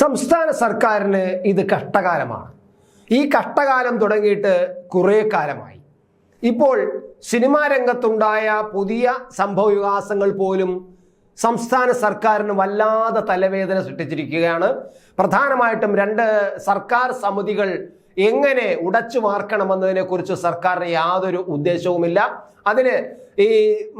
സംസ്ഥാന സർക്കാരിന് ഇത് കഷ്ടകാലമാണ്. ഈ കഷ്ടകാലം തുടങ്ങിയിട്ട് കുറേ കാലമായി. ഇപ്പോൾ സിനിമാ രംഗത്തുണ്ടായ പുതിയ സംഭവവികാസങ്ങൾ പോലും സംസ്ഥാന സർക്കാരിന് വല്ലാതെ തലവേദന സൃഷ്ടിച്ചിരിക്കുകയാണ്. പ്രധാനമായിട്ടും രണ്ട് സർക്കാർ സമിതികൾ എങ്ങനെ ഉടച്ചു വാർക്കണമെന്നതിനെ കുറിച്ച് സർക്കാരിന് യാതൊരു ഉദ്ദേശവുമില്ല. അതിന് ഈ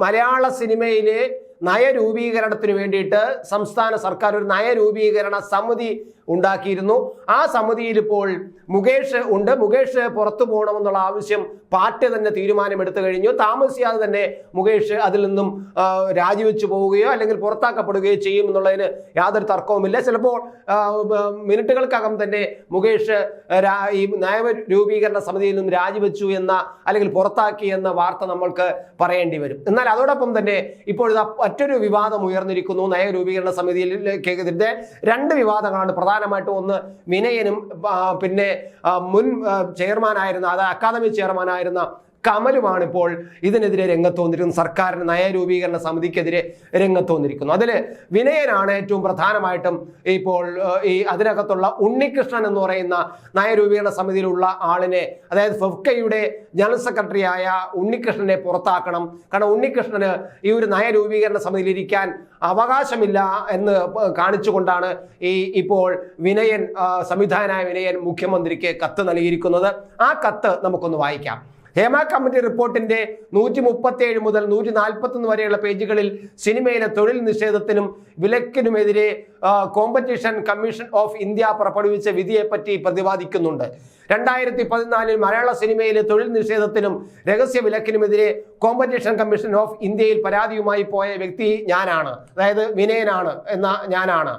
മലയാള സിനിമയിലെ നയരൂപീകരണത്തിന് വേണ്ടിയിട്ട് സംസ്ഥാന സർക്കാർ ഒരു നയരൂപീകരണ സമിതി ഉണ്ടാക്കിയിരുന്നു. ആ സമിതിയിൽ ഇപ്പോൾ മുകേഷ് ഉണ്ട്. മുകേഷ് പുറത്തു പോകണമെന്നുള്ള ആവശ്യം പാർട്ടി തന്നെ തീരുമാനമെടുത്തു കഴിഞ്ഞു. താമസിയാതെ തന്നെ മുകേഷ് അതിൽ നിന്നും രാജിവെച്ചു പോവുകയോ അല്ലെങ്കിൽ പുറത്താക്കപ്പെടുകയോ ചെയ്യും എന്നുള്ളതിന് യാതൊരു തർക്കവുമില്ല. ചിലപ്പോൾ മിനിറ്റുകൾക്കകം തന്നെ മുകേഷ് ഈ നയരൂപീകരണ സമിതിയിൽ നിന്നും രാജിവെച്ചു എന്ന അല്ലെങ്കിൽ പുറത്താക്കി എന്ന വാർത്ത നമ്മൾക്ക് പറയേണ്ടി വരും. എന്നാൽ അതോടൊപ്പം തന്നെ ഇപ്പോൾ മറ്റൊരു വിവാദം ഉയർന്നിരിക്കുന്നു. നയരൂപീകരണ സമിതിയിലെതിരെ രണ്ട് വിവാദങ്ങളാണ്. പ്രധാനമായിട്ടും ഒന്ന് വിനയനും പിന്നെ മുൻ ചെയർമാനായിരുന്ന അത് അക്കാദമി ചെയർമാനായിരുന്ന കമലുമാണ് ഇപ്പോൾ ഇതിനെതിരെ രംഗത്ത് വന്നിരിക്കുന്നത്. സർക്കാരിന് നയരൂപീകരണ സമിതിക്കെതിരെ രംഗത്ത് വന്നിരിക്കുന്നു. അതിൽ വിനയനാണ് ഏറ്റവും പ്രധാനമായിട്ടും ഇപ്പോൾ ഈ അതിനകത്തുള്ള ഉണ്ണികൃഷ്ണൻ എന്ന് പറയുന്ന നയരൂപീകരണ സമിതിയിലുള്ള ആളിനെ അതായത് ഫെഫ്കയുടെ ജനറൽ സെക്രട്ടറിയായ ഉണ്ണികൃഷ്ണനെ പുറത്താക്കണം. കാരണം ഉണ്ണികൃഷ്ണന് ഈ ഒരു നയരൂപീകരണ സമിതിയിൽ ഇരിക്കാൻ അവകാശമില്ല എന്ന് കാണിച്ചുകൊണ്ടാണ് ഈ ഇപ്പോൾ വിനയൻ സംവിധായകനായ വിനയൻ മുഖ്യമന്ത്രിക്ക് കത്ത് നൽകിയിരിക്കുന്നത്. ആ കത്ത് നമുക്കൊന്ന് വായിക്കാം. ഹേമ കമ്മിറ്റി റിപ്പോർട്ടിന്റെ നൂറ്റി മുപ്പത്തിയേഴ് മുതൽ നൂറ്റി നാൽപ്പത്തൊന്ന് വരെയുള്ള പേജുകളിൽ സിനിമയിലെ തൊഴിൽ നിഷേധത്തിനും വിലക്കിനുമെതിരെ കോമ്പറ്റീഷൻ കമ്മീഷൻ ഓഫ് ഇന്ത്യ പുറപ്പെടുവിച്ച വിധിയെപ്പറ്റി പ്രതിപാദിക്കുന്നുണ്ട്. രണ്ടായിരത്തി പതിനാലിൽ മലയാള സിനിമയിലെ തൊഴിൽ നിഷേധത്തിനും രഹസ്യ വിലക്കിനുമെതിരെ കോമ്പറ്റീഷൻ കമ്മീഷൻ ഓഫ് ഇന്ത്യയിൽ പരാതിയുമായി പോയ വ്യക്തി ഞാനാണ്. അതായത് വിനയനാണ് എന്ന ഞാനാണ്.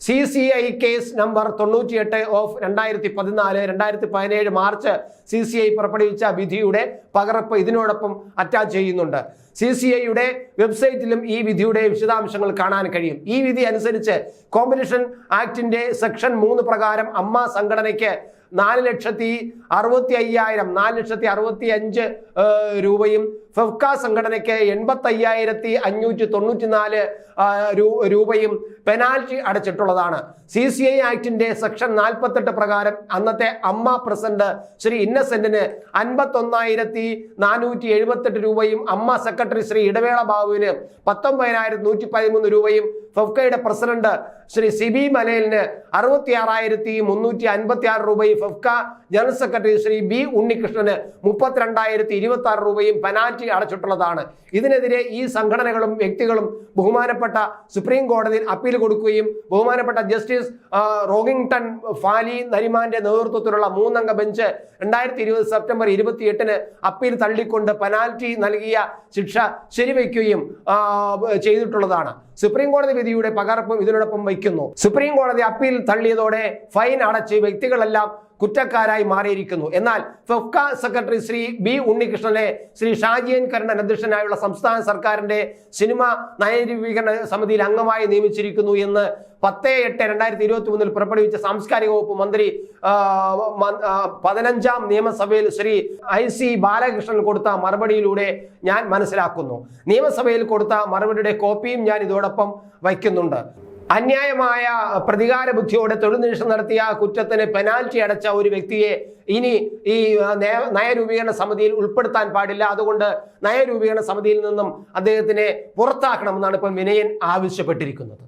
C C I case number തൊണ്ണൂറ്റിയെട്ട് ഓഫ് രണ്ടായിരത്തി പതിനാല് രണ്ടായിരത്തി പതിനേഴ് മാർച്ച് സി സി ഐ പുറപ്പെടുവിച്ച വിധിയുടെ പകർപ്പ് ഇതിനോടൊപ്പം അറ്റാച്ച് ചെയ്യുന്നുണ്ട്. സി സി ഐയുടെ വെബ്സൈറ്റിലും ഈ വിധിയുടെ വിശദാംശങ്ങൾ കാണാൻ കഴിയും. ഈ വിധി അനുസരിച്ച് കോമ്പറ്റീഷൻ ആക്ടിന്റെ സെക്ഷൻ മൂന്ന് പ്രകാരം അമ്മ സംഘടനയ്ക്ക് നാല് ലക്ഷത്തി അറുപത്തി അയ്യായിരം നാല് ലക്ഷത്തി അറുപത്തി അഞ്ച് രൂപയും ഫെഫ്ക സംഘടനയ്ക്ക് എൺപത്തി അയ്യായിരത്തി അഞ്ഞൂറ്റി തൊണ്ണൂറ്റി നാല് രൂപയും പെനാൽറ്റി അടച്ചിട്ടുള്ളതാണ്. സി സി ഐ ആക്ടിന്റെ സെക്ഷൻ നാൽപ്പത്തെട്ട് പ്രകാരം അന്നത്തെ അമ്മ പ്രസിഡന്റ് ശ്രീ ഇന്നസെന്റിന് അൻപത്തൊന്നായിരത്തി നാനൂറ്റി എഴുപത്തെട്ട് രൂപയും അമ്മ സെക്രട്ടറി ശ്രീ ഇടവേള ബാബുവിന് പത്തൊമ്പതിനായിരത്തി നൂറ്റി പതിമൂന്ന് രൂപയും ഫെഫ്കയുടെ പ്രസിഡന്റ് ശ്രീ സി ബി മലയിലിന് അറുപത്തി ആറായിരത്തി മുന്നൂറ്റി അൻപത്തി ആറ് രൂപയും FEFKA general secretary Shri B ഉണ്ണികൃഷ്ണന് മുപ്പത്തിരണ്ടായിരത്തി ഇരുപത്തി ആറ് രൂപയും പെനാൽറ്റി അടച്ചിട്ടുള്ളതാണ്. ഇതിനെതിരെ ഈ സംഘടനകളും വ്യക്തികളും ബഹുമാനപ്പെട്ട സുപ്രീം കോടതിയിൽ അപ്പീൽ കൊടുക്കുകയും ബഹുമാനപ്പെട്ട ജസ്റ്റിസ് റോഗിങ്ടൺ ഫാലി നരിമാന്റെ നേതൃത്വത്തിലുള്ള മൂന്നംഗ ബെഞ്ച് രണ്ടായിരത്തി ഇരുപത് സെപ്റ്റംബർ ഇരുപത്തിയെട്ടിന് അപ്പീൽ തള്ളിക്കൊണ്ട് പെനാൽറ്റി നൽകിയ ശിക്ഷ ശരിവയ്ക്കുകയും ചെയ്തിട്ടുള്ളതാണ്. സുപ്രീം കോടതി വിധിയുടെ പകർപ്പും ഇതിനോടൊപ്പം വയ്ക്കുന്നു. സുപ്രീം കോടതി അപ്പീൽ തള്ളിയതോടെ ഫൈൻ അടച്ച് വ്യക്തികളെല്ലാം കുറ്റക്കാരായി മാറിയിരിക്കുന്നു. എന്നാൽ ഫെഫ്ക സെക്രട്ടറി ശ്രീ ബി ഉണ്ണികൃഷ്ണനെ ശ്രീ ഷാജിയൻ കരുണൻ അധ്യക്ഷനായുള്ള സംസ്ഥാന സർക്കാരിന്റെ സിനിമ നയരൂപീകരണ സമിതിയിൽ അംഗമായി നിയമിച്ചിരിക്കുന്നു എന്ന് പത്ത് എട്ട് രണ്ടായിരത്തി ഇരുപത്തി മൂന്നിൽ പുറപ്പെടുവിച്ച സാംസ്കാരിക വകുപ്പ് മന്ത്രി പതിനഞ്ചാം നിയമസഭയിൽ ശ്രീ ഐ സി ബാലകൃഷ്ണൻ കൊടുത്ത മറുപടിയിലൂടെ ഞാൻ മനസ്സിലാക്കുന്നു. നിയമസഭയിൽ കൊടുത്ത മറുപടിയുടെ കോപ്പിയും ഞാൻ ഇതോടൊപ്പം വയ്ക്കുന്നുണ്ട്. അന്യായമായ പ്രതികാര ബുദ്ധിയോടെ തൊഴിൽ നടത്തിയ കുറ്റത്തിന് പെനാൽറ്റി അടച്ച ഒരു വ്യക്തിയെ ഇനി ഈ നയരൂപീകരണ സമിതിയിൽ ഉൾപ്പെടുത്താൻ പാടില്ല. അതുകൊണ്ട് നയരൂപീകരണ സമിതിയിൽ നിന്നും അദ്ദേഹത്തിനെ പുറത്താക്കണമെന്നാണ് ഇപ്പം വിനയൻ ആവശ്യപ്പെട്ടിരിക്കുന്നത്.